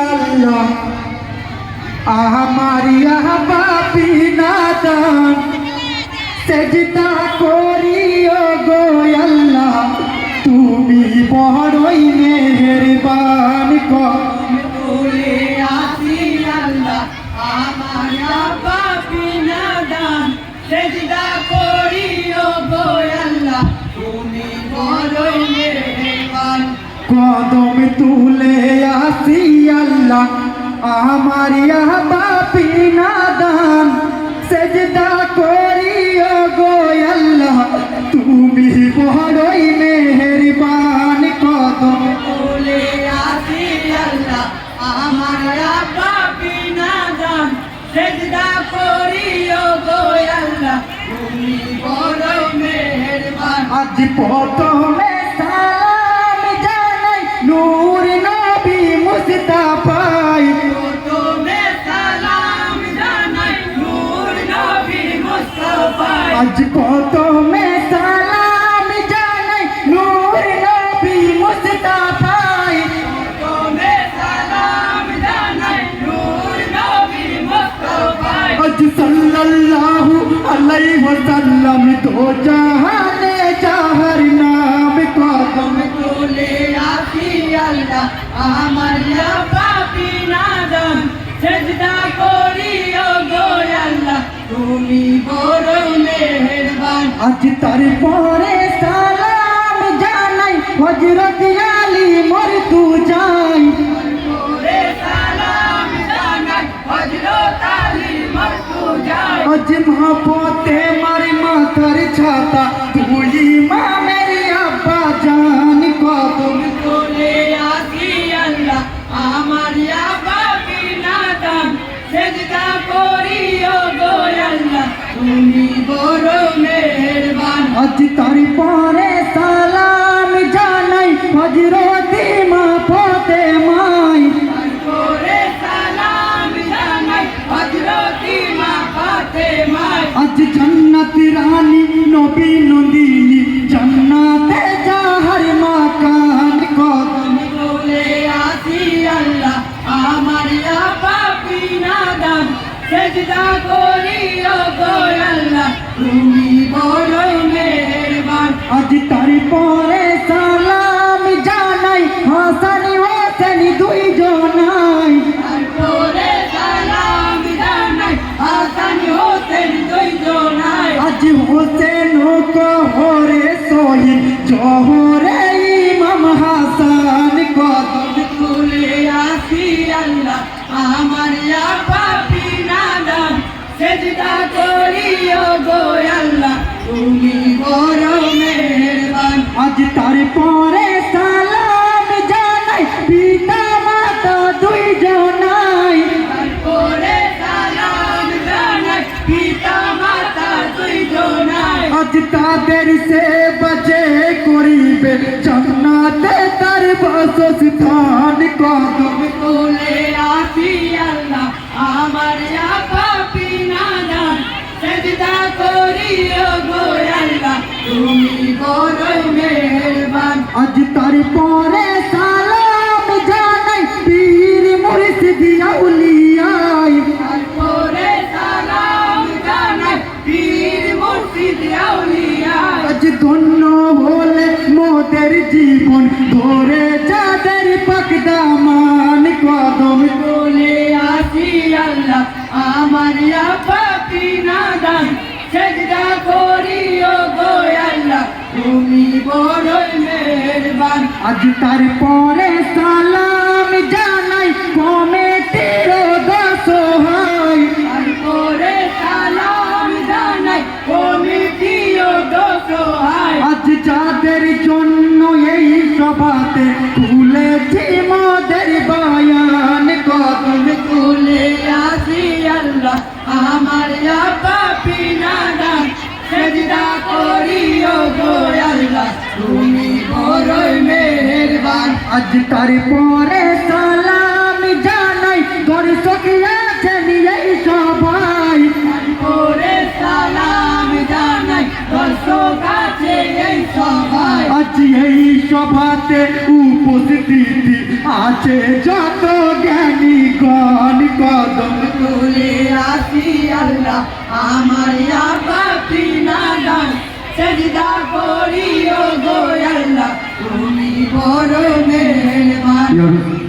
আল্লাহ। আমার পাপি নাদান। সেজদা করি ও গো আল্লাহ। তুমি বড়ই মেহেরবান কর। আসি আল্লাহ আমার আব্বা বিনাদান সেজদা করি গো আল্লাহ তুমি বড়ই মেহেরবান। কদম তুলে আমার ইহা পাপি নাদান সেজদা করি ও গো আল্লাহ। তুমি বড়ই মেহেরবান কদম। তুলে আসি আল্লাহ আমার আব্বা বিনাদান সেজদা করি ও গো আল্লাহ। তুমি বড়ই মেহেরবান। আজ প্রথমে সালাম জানাই নূর মুস্তাফা আজ প্রথমে সালাম জানাই নূর নবী মুস্তাফাই তুমি সালাম জানাই নূর নবী মুস্তাফা আজ সাল্লাল্লাহু আলাইহি ওয়াসাল্লাম তো জাহানে জাহার নাম কদম তুলে আসি আল্লাহ আমার পাপি নাদন সেজদা করি ও গো আল্লাহ তুমি বড় মেহেরবান আজ তারপরে সালাম জানাই হযরত আলী মর তু যাই ওরে সালাম জানাই হযরত আলী মরতু যায় আজ মহাপতে মারি মাথার ছাতা তুই মা মেরি আব্বা জান কদম তুলে আসি আল্লাহ আমার পাপি নাদন সেজদা করি ও গো আল্লাহ তুমি বড় মেহেরবান আজ তারপরে সালাম জানাই হযরত মা পতে মাই করে সালাম জানাই হযরতি মা ফাতেমায় আজ জান্নাত রানী নবী নন্দিনী জান্নাতে যাহার মাকান কদম বলে আসি আল্লাহ আমার পাপি নাদান সেজদা গো তুমি বড় মেহেরবান। আজ তারপরে সালাম জানাই হাসান হোসেন দুই জনাই করে সালাম জানাই হাসান হোসেন দুইজনায় আজ হোসেন কহরে শহীদ জহরে ইমাম হাসান কদম। তুলে আসি আল্লাহ আমার পাপি নাদান সেজদা করি ও গো আল্লাহ তুমি বড় মেহেরবান। আজ তারপরে সালাম জানাই পিতা মাতা দুই জনাই করে সালাম জানাই পিতা মাতা দুইজনায় আজ তাদের সে বাজে করিবে জান্নাতে তার বাসস্থান তুমি মেহেরবান আজ তারপরে সালাম জানাই পীর মুর্শিদ আউলিয়াই করে সালাম জানাই পীর মুর্শিদ আউলিয়া আজ ধন্য বলে মোদের জীবন ধরে যাদের পাকদামান কদম। বলে আসি আল্লাহ আমার তুমি বড়ই মেহরবান। আজ তারপরে সালাম জানাই কমেটির দশহাই তার পরে সালাম জানাই কমিটি ও দোসহায় আজ যাদের জন্য এই সভাতে তুলেছি মোদের তুমি বড় মেহেরবান। আজ তারপরে সালাম জানাই, দর্শক আছেন এই সবাই। করে সালাম জানাই, দর্শক আছে এই সবাই। আজ এই সভাতে উপস্থিতি আছে যত জ্ঞানী গণ কদম তুলে আসি আল্লাহ। আমার আব্বা পিনা গান সেজদা করিও গো আল্লাহ তুমি বড় মেহরবান।